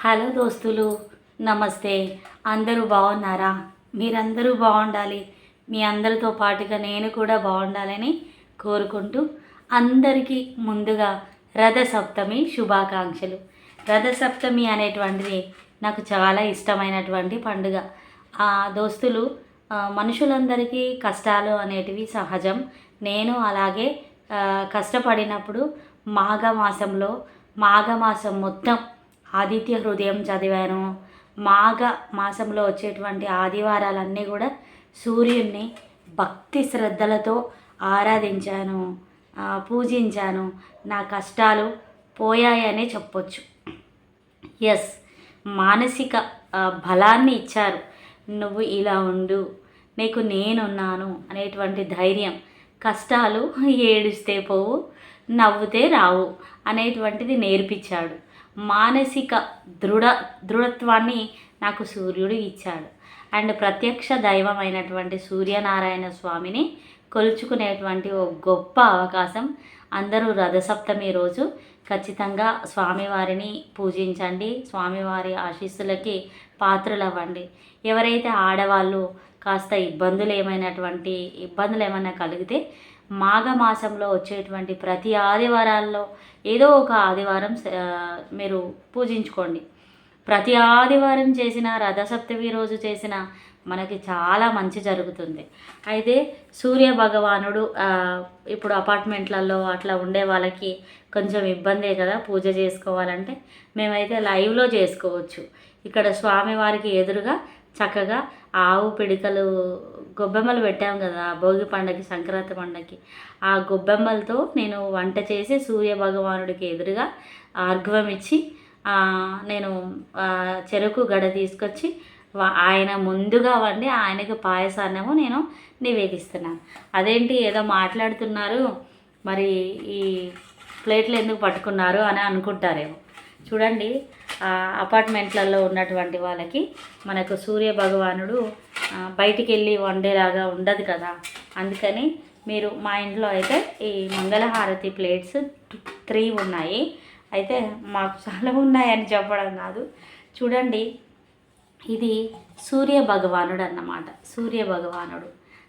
Hello దోస్తులు నమస్తే. అందరూ బాగున్నారా? మీరందరూ బాగుండాలి. మీ అందరితో పాటుగా నేను కూడా బాగుండాలని కోరుకుంటూ అందరికీ ముందుగా రథసప్తమి శుభాకాంక్షలు. రథసప్తమి అనేటువంటిది నాకు చాలా ఇష్టమైనటువంటి పండుగ. ఆ దోస్తులు మనుషులందరికీ కష్టాలు అనేటివి సహజం. నేను అలాగే కష్టపడినప్పుడు మాఘమాసంలో మాఘమాసం మొత్తం ఆదిత్య హృదయం చదివాను. మాఘ మాసంలో వచ్చేటువంటి ఆదివారాలన్నీ కూడా సూర్యుడిని భక్తి శ్రద్ధలతో ఆరాధించాను పూజించాను. నా కష్టాలు పోయాయనే చెప్పొచ్చు. ఎస్ మానసిక బలాన్ని ఇచ్చారు. నువ్వు ఇలా ఉండు నీకు నేనున్నాను అనేటువంటి ధైర్యం. కష్టాలు ఏడుస్తే పోవు నవ్వుతే రావు అనేటువంటిది నేర్పించాడు. మానసిక దృఢ దృఢత్వాన్ని నాకు సూర్యుడు ఇచ్చాడు. అండ్ ప్రత్యక్ష దైవం అయినటువంటి సూర్యనారాయణ స్వామిని కొలుచుకునేటువంటి ఒక గొప్ప అవకాశం అందరూ రథసప్తమి రోజు ఖచ్చితంగా స్వామివారిని పూజించండి స్వామివారి ఆశీస్సులకి పాత్రలవ్వండి. ఎవరైతే ఆడవాళ్ళు కాస్త ఇబ్బందులు ఏమైనటువంటి ఇబ్బందులు ఏమైనా కలిగితే మాఘమాసంలో వచ్చేటువంటి ప్రతి ఆదివారాల్లో ఏదో ఒక ఆదివారం మీరు పూజించుకోండి. ప్రతి ఆదివారం చేసిన రథసప్తమి రోజు చేసిన మనకి చాలా మంచి జరుగుతుంది. అయితే సూర్య భగవానుడు ఇప్పుడు అపార్ట్మెంట్లలో అట్లా ఉండే వాళ్ళకి కొంచెం ఇబ్బందే కదా పూజ చేసుకోవాలంటే. మేమైతే లైవ్లో చేసుకోవచ్చు. ఇక్కడ స్వామివారికి ఎదురుగా చక్కగా ఆవు పిడికలు గొబ్బెమ్మలు పెట్టాం కదా భోగి పండగకి సంక్రాంతి పండగకి ఆ గొబ్బెమ్మలతో నేను వంట చేసి సూర్య భగవానుడికి ఎదురుగా ఆర్ఘవం ఇచ్చి నేను చెరుకు గడ తీసుకొచ్చి ఆయన ముందుగా వండి ఆయనకు పాయసాన్నము నేను నివేదిస్తున్నాను. అదేంటి ఏదో మాట్లాడుతున్నారు మరి ఈ ప్లేట్లు ఎందుకు పట్టుకున్నారు అని అనుకుంటారేమో. చూడండి అపార్ట్మెంట్లలో ఉన్నటువంటి వాళ్ళకి మనకు సూర్య భగవానుడు బయటికి వెళ్ళి వండేలాగా ఉండదు కదా. అందుకని మీరు మా ఇంట్లో అయితే ఈ మంగళహారతి ప్లేట్స్ త్రీ ఉన్నాయి. అయితే మాకు చాలా ఉన్నాయని చెప్పడం కాదు. చూడండి ఇది సూర్య భగవానుడు అన్నమాట. సూర్య భగవానుడు.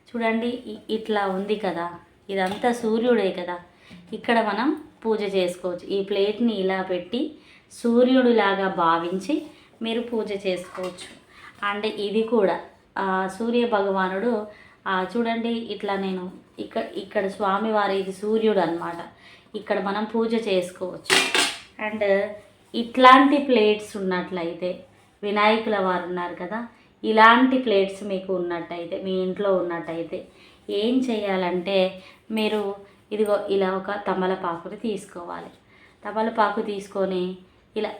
చూడండి ఇట్లా ఉంది కదా. ఇదంతా సూర్యుడే కదా. ఇక్కడ మనం పూజ చేసుకోవచ్చు. ఈ ప్లేట్ని ఇలా పెట్టి సూర్యుడిలాగా భావించి మీరు పూజ చేసుకోవచ్చు. అండ్ ఇది కూడా సూర్య భగవానుడు చూడండి ఇట్లా నేను ఇక్కడ ఇక్కడ స్వామివారి ఇది సూర్యుడు అనమాట ఇక్కడ మనం పూజ చేసుకోవచ్చు. అండ్ ఇట్లాంటి ప్లేట్స్ ఉన్నట్లయితే వినాయకుల వారు ఉన్నారు కదా ఇలాంటి ప్లేట్స్ మీకు ఉన్నట్టయితే మీ ఇంట్లో ఉన్నట్టయితే ఏం చేయాలంటే మీరు ఇదిగో ఇలా ఒక తమలపాకుని తీసుకోవాలి. తమలపాకు తీసుకొని ఇలా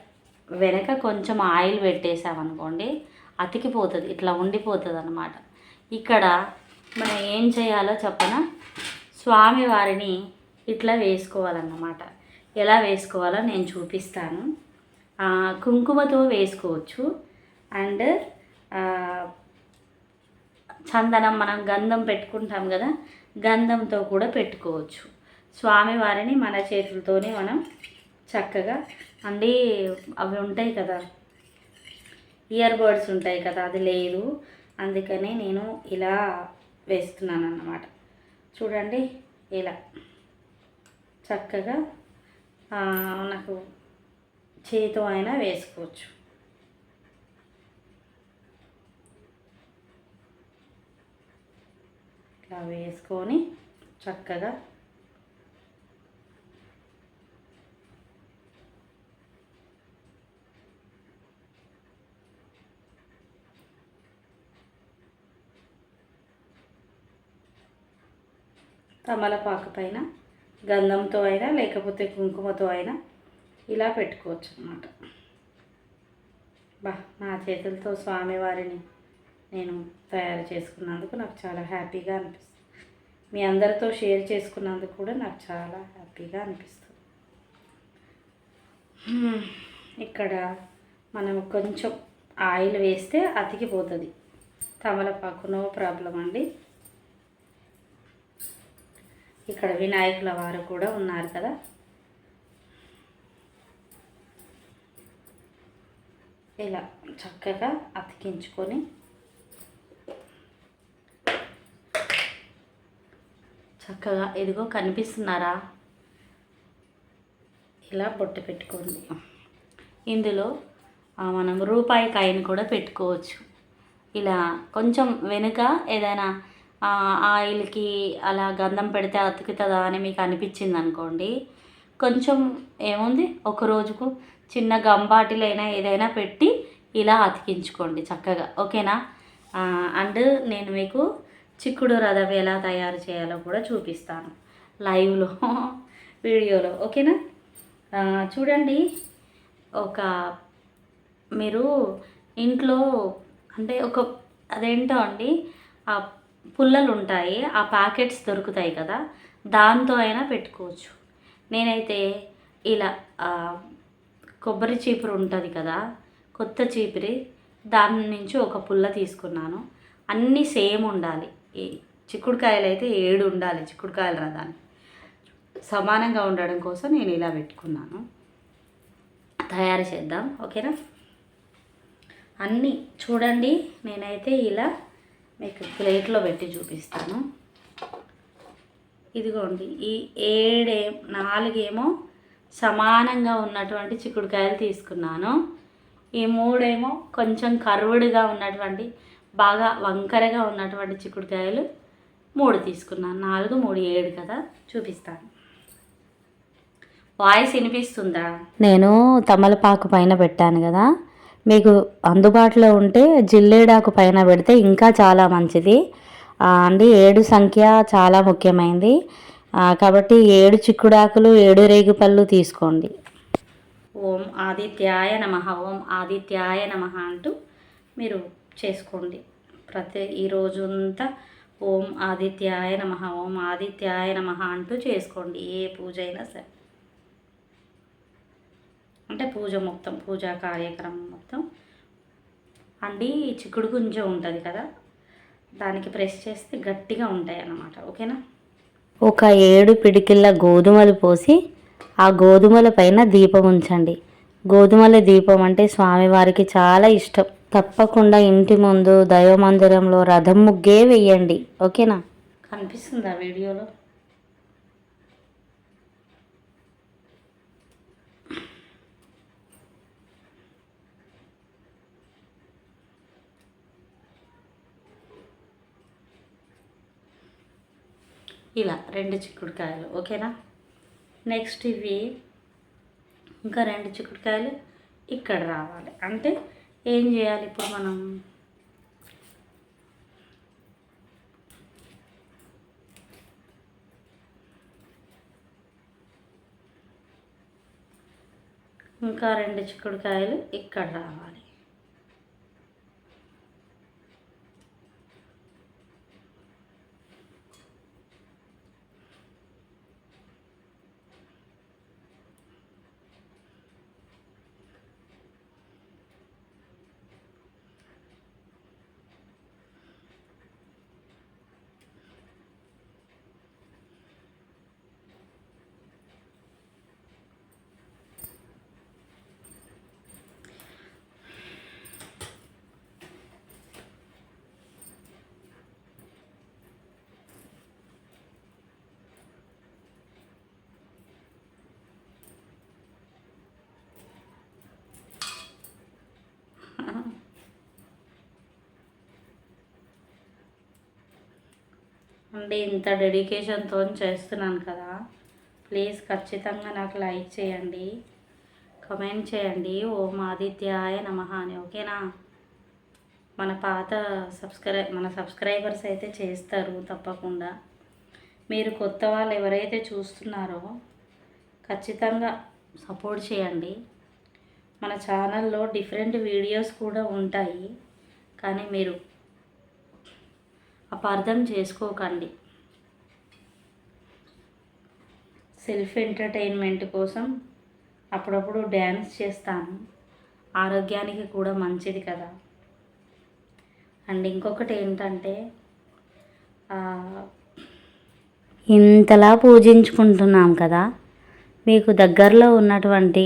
వెనక కొంచెం ఆయిల్ పెట్టేసామనుకోండి అతికిపోతుంది ఇట్లా ఉండిపోతుంది అనమాట ఇక్కడ మనం ఏం చేయాలో చెప్పన? స్వామివారిని ఇట్లా వేసుకోవాలన్నమాట. ఎలా వేసుకోవాలో నేను చూపిస్తాను. కుంకుమతో వేసుకోవచ్చు. అండ్ చందనం మనం గంధం పెట్టుకుంటాం కదా గంధంతో కూడా పెట్టుకోవచ్చు. స్వామివారిని మన చేతులతోనే మనం చక్కగా అండి అవి ఉంటాయి కదా. ఇయర్ బడ్స్ ఉంటాయి కదా అది లేదు. అందుకని నేను ఇలా వేస్తున్నాను అన్నమాట చూడండి ఇలా. చక్కగా నాకు చేతితో అయినా వేసుకోవచ్చు. ఇలా వేసుకొని చక్కగా తమలపాకు పైన గంధంతో అయినా లేకపోతే కుంకుమతో అయినా ఇలా పెట్టుకోవచ్చు అన్నమాట. బా నా చేతులతో స్వామివారిని నేను తయారు చేసుకున్నందుకు నాకు చాలా హ్యాపీగా అనిపిస్తుంది. మీ అందరితో షేర్ చేసుకున్నందుకు కూడా నాకు చాలా హ్యాపీగా అనిపిస్తుంది. ఇక్కడ మనం కొంచెం ఆయిల్ వేస్తే అతికిపోతుంది. తమలపాకు నో ప్రాబ్లం అండి. ఇక్కడ వినాయకుల వారు కూడా ఉన్నారు కదా. ఇలా చక్కగా అతికించుకొని చక్కగా ఎదుగో కనిపిస్తున్నారా? ఇలా బొట్టు పెట్టుకోండి. ఇందులో మనం రూపాయి కాయని కూడా పెట్టుకోవచ్చు. ఇలా కొంచెం వెనుక ఏదైనా ఆయిల్కి అలా గంధం పెడితే అతుకుతుందా అని మీకు అనిపించింది అనుకోండి. కొంచెం ఏముంది? ఒక రోజుకు చిన్న గంబాటిలైనా ఏదైనా పెట్టి ఇలా అతికించుకోండి చక్కగా. ఓకేనా? అండ్ నేను మీకు చిక్కుడు రథం ఎలా తయారు చేయాలో కూడా చూపిస్తాను. లైవ్లో వీడియోలో. ఓకేనా? చూడండి. ఒక మీరు ఇంట్లో అంటే ఒక అదేంటో అండి? ఆ పుల్లలు ఉంటాయి ఆ ప్యాకెట్స్ దొరుకుతాయి కదా దాంతో అయినా పెట్టుకోవచ్చు. నేనైతే ఇలా కొబ్బరి చీపురు ఉంటుంది కదా కొత్త చీపిరి దాని నుంచి ఒక పుల్ల తీసుకున్నాను. అన్నీ సేమ్ ఉండాలి. ఈ చిక్కుడుకాయలు అయితే ఏడు ఉండాలి చిక్కుడుకాయలు రథాన్ని. సమానంగా ఉండడం కోసం నేను ఇలా పెట్టుకున్నాను. తయారు చేద్దాం ఓకేనా? అన్నీ చూడండి నేనైతే ఇలా మీకు ప్లేట్లో పెట్టి చూపిస్తాను. ఇదిగోండి ఈ ఏడే నాలుగేమో సమానంగా ఉన్నటువంటి చిక్కుడుకాయలు తీసుకున్నాను. ఈ మూడేమో కొంచెం కరువుడుగా ఉన్నటువంటి బాగా వంకరగా ఉన్నటువంటి చిక్కుడుకాయలు మూడు తీసుకున్నాను. నాలుగు మూడు ఏడు కదా చూపిస్తాను. వాయిస్ వినిపిస్తుందా? నేను తమలపాకు పైన పెట్టాను కదా. మీకు అందుబాటులో ఉంటే జిల్లేడాకు పైన పెడితే ఇంకా చాలా మంచిది. అండి ఏడు సంఖ్య చాలా ముఖ్యమైనది కాబట్టి ఏడు చిక్కుడాకులు ఏడు రేగుపళ్ళు తీసుకోండి. ఓం ఆదిత్యాయ నమ. ఓం ఆదిత్యాయ నమ అంటూ మీరు చేసుకోండి. ప్రతి ఈ రోజు అంతా ఓం ఆదిత్యాయ నమ ఓం ఆదిత్యాయ నమ అంటూ చేసుకోండి. ఏ పూజ అయినా సరే. అంటే పూజ మొత్తం పూజా కార్యక్రమం మొత్తం. అండి చిక్కుడు గుంజ ఉంటుంది కదా? దానికి ప్రెస్ చేస్తే గట్టిగా ఉంటాయి అన్నమాట ఓకేనా? ఒక ఏడు పిడికిళ్ళ గోధుమలు పోసి ఆ గోధుమల పైన దీపం ఉంచండి. గోధుమల దీపం అంటే స్వామివారికి చాలా ఇష్టం. తప్పకుండా ఇంటి ముందు దైవ మందిరంలో రథం ముగ్గే వెయ్యండి ఓకేనా? కనిపిస్తుందా వీడియోలో? ఇలా రెండు చిక్కుడుకాయలు ఓకేనా? నెక్స్ట్ ఇవి ఇంకా రెండు చిక్కుడుకాయలు ఇక్కడ రావాలి. అంటే ఏం చేయాలి ఇప్పుడు మనం? ఇంకా రెండు చిక్కుడుకాయలు ఇక్కడ రావాలి. అంటే ఇంత డెడికేషన్తో చేస్తున్నాను కదా ప్లీజ్ ఖచ్చితంగా నాకు లైక్ చేయండి కమెంట్ చేయండి. ఓం ఆదిత్యాయ నమ అని ఓకేనా? మన పాత సబ్స్క్రై మన సబ్స్క్రైబర్స్ అయితే చేస్తారు తప్పకుండా. మీరు కొత్త వాళ్ళు ఎవరైతే చూస్తున్నారో ఖచ్చితంగా సపోర్ట్ చేయండి. మన ఛానల్లో డిఫరెంట్ వీడియోస్ కూడా ఉంటాయి కానీ మీరు అపార్థం చేసుకోకండి. సెల్ఫ్ ఎంటర్టైన్మెంట్ కోసం అప్పుడప్పుడు డ్యాన్స్ చేస్తాను. ఆరోగ్యానికి కూడా మంచిది కదా. అండ్ ఇంకొకటి ఏంటంటే ఇంతలా పూజించుకుంటున్నాం కదా మీకు దగ్గరలో ఉన్నటువంటి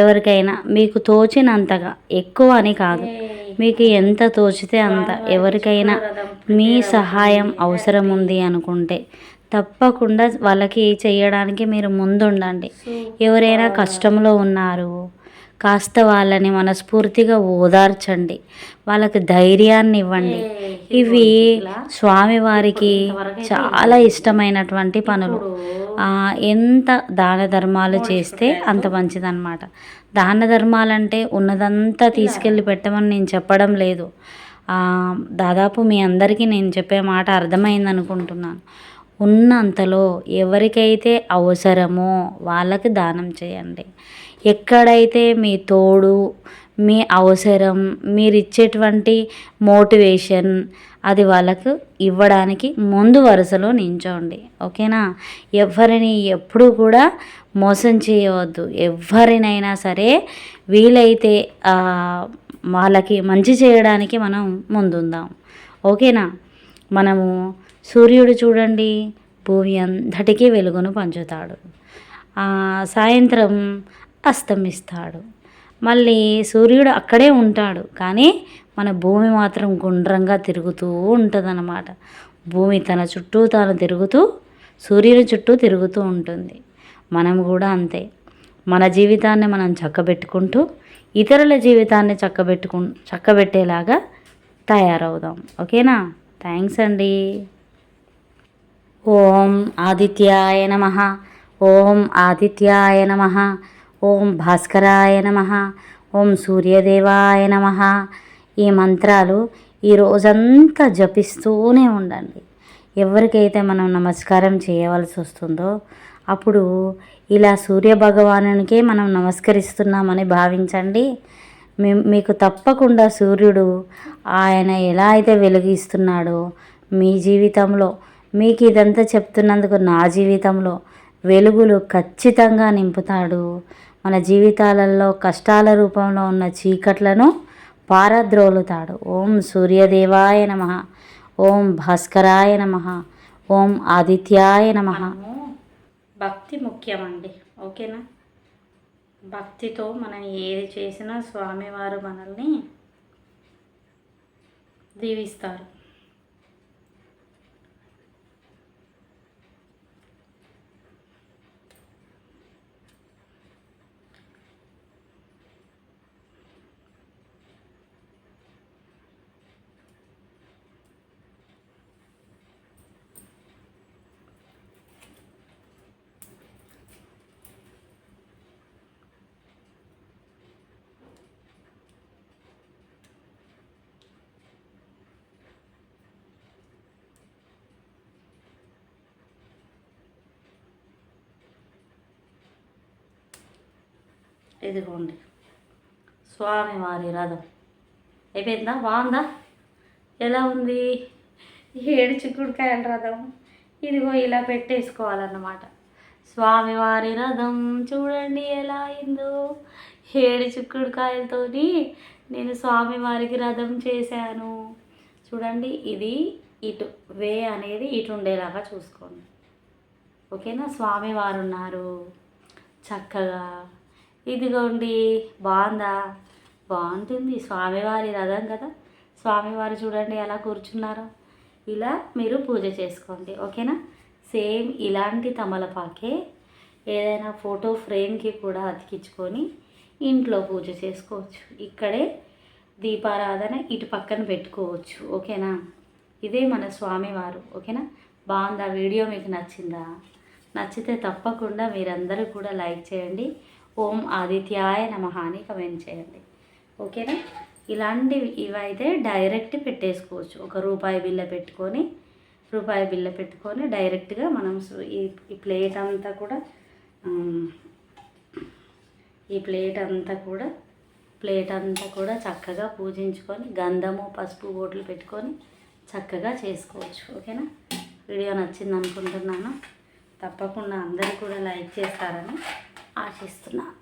ఎవరికైనా మీకు తోచినంతగా ఎక్కువ అని కాదు. మీకు ఎంత తోచితే అంత. ఎవరికైనా మీ సహాయం అవసరం ఉంది అనుకుంటే తప్పకుండా వాళ్ళకి చేయడానికి మీరు ముందుండండి. ఎవరైనా కష్టంలో ఉన్నారు కాస్త వాళ్ళని మనస్ఫూర్తిగా ఓదార్చండి. వాళ్ళకి ధైర్యాన్ని ఇవ్వండి. ఇవి స్వామివారికి చాలా ఇష్టమైనటువంటి పనులు. ఎంత దాన ధర్మాలు చేస్తే అంత మంచిదన్నమాట. దాన ధర్మాలంటే ఉన్నదంతా తీసుకెళ్ళి పెట్టమని నేను చెప్పడం లేదు. దాదాపు మీ అందరికీ నేను చెప్పే మాట అర్థమైంది అనుకుంటున్నాను ఉన్నంతలో ఎవరికైతే అవసరమో వాళ్ళకి దానం చేయండి. ఎక్కడైతే మీ తోడు మీ అవసరం మీరు ఇచ్చేటువంటి మోటివేషన్ అది వాళ్ళకు ఇవ్వడానికి ముందు వరుసలో నించోండి. ఓకేనా? ఎవరిని ఎప్పుడూ కూడా మోసం చేయవద్దు. ఎవరినైనా సరే వీలైతే వాళ్ళకి మంచి చేయడానికి మనం ముందుందాం. ఓకేనా? మనము సూర్యుడు చూడండి భూమి అంతటికీ వెలుగును పంచుతాడు. సాయంత్రం అస్తమిస్తాడు. మళ్ళీ సూర్యుడు అక్కడే ఉంటాడు. కానీ మన భూమి మాత్రం గుండ్రంగా తిరుగుతూ ఉంటుందన్నమాట. భూమి తన చుట్టూ తాను తిరుగుతూ సూర్యుని చుట్టూ తిరుగుతూ ఉంటుంది. మనం కూడా అంతే. మన జీవితాన్ని మనం చక్కబెట్టుకుంటూ ఇతరుల జీవితాన్ని చక్కబెట్టుకు చక్కబెట్టేలాగా తయారవుదాం. ఓకేనా? థ్యాంక్స్ అండి. ఓం ఆదిత్యాయ నమ. ఓం ఆదిత్యాయ నమ. ఓం భాస్కరాయ నమ. ఓం సూర్యదేవాయ నమ. ఈ మంత్రాలు ఈ రోజంతా జపిస్తూనే ఉండండి. ఎవరికైతే మనం నమస్కారం చేయవలసి వస్తుందో అప్పుడు ఇలా సూర్య భగవానునికే మనం నమస్కరిస్తున్నామని భావించండి. మీ మీకు తప్పకుండా సూర్యుడు ఆయన ఎలా అయితే వెలిగిస్తున్నాడో మీ జీవితంలో మీకు ఇదంతా చెప్తున్నందుకు నా జీవితంలో వెలుగులు ఖచ్చితంగా నింపుతాడు. మన జీవితాలలో కష్టాల రూపంలో ఉన్న చీకట్లను పారద్రోలుతాడు. ఓం సూర్యదేవాయ నమ. ఓం భాస్కరాయ నమ. ఓం ఆదిత్యాయ నమ. భక్తి ముఖ్యమండి. ఓకేనా? భక్తితో మనం ఏది చేసినా స్వామివారు మనల్ని దీవిస్తారు. ఇదిగోండి స్వామివారి రథం. అయిపోయిందా? బాగుందా? ఎలా ఉంది? ఏడు చిక్కుడుకాయల రథం. ఇదిగో ఇలా పెట్టేసుకోవాలన్నమాట. స్వామివారి రథం చూడండి ఎలా అయిందో. ఏడు చిక్కుడుకాయలతోని నేను స్వామివారికి రథం చేశాను. చూడండి ఇది ఇటు వే అనేది ఇటు ఉండేలాగా చూసుకోండి. ఓకేనా? స్వామివారు ఉన్నారు. చక్కగా ఇదిగోండి బాగుందా? బాగుంటుంది. స్వామివారి రథం కదా. స్వామివారు చూడండి ఎలా కూర్చున్నారో. ఇలా మీరు పూజ చేసుకోండి. ఓకేనా? సేమ్ ఇలాంటి తమలపాకే ఏదైనా ఫోటో ఫ్రేమ్కి కూడా అతికించుకొని ఇంట్లో పూజ చేసుకోవచ్చు. ఇక్కడే దీపారాధన ఇటు పక్కన పెట్టుకోవచ్చు. ఓకేనా? ఇదే మన స్వామివారు. ఓకేనా? బాగుందా? వీడియో మీకు నచ్చిందా? నచ్చితే తప్పకుండా మీరందరూ కూడా లైక్ చేయండి. ఓం ఆదిత్యాయ నమః అని కమెంట్ చేయండి. ఓకేనా? ఇలాంటివి ఇవైతే డైరెక్ట్ పెట్టేసుకోవచ్చు. ఒక రూపాయి బిల్ల పెట్టుకొని రూపాయి బిల్ల పెట్టుకొని డైరెక్ట్గా మనం ఈ ఈ ప్లేట్ అంతా కూడా ఈ ప్లేట్ అంతా కూడా ప్లేట్ అంతా కూడా చక్కగా పూజించుకొని గంధము పసుపు బోట్లు పెట్టుకొని చక్కగా చేసుకోవచ్చు. ఓకేనా? వీడియో నచ్చింది అనుకుంటున్నాను తప్పకుండా అందరూ కూడా లైక్ చేస్తారని ఆశిస్తున్నాను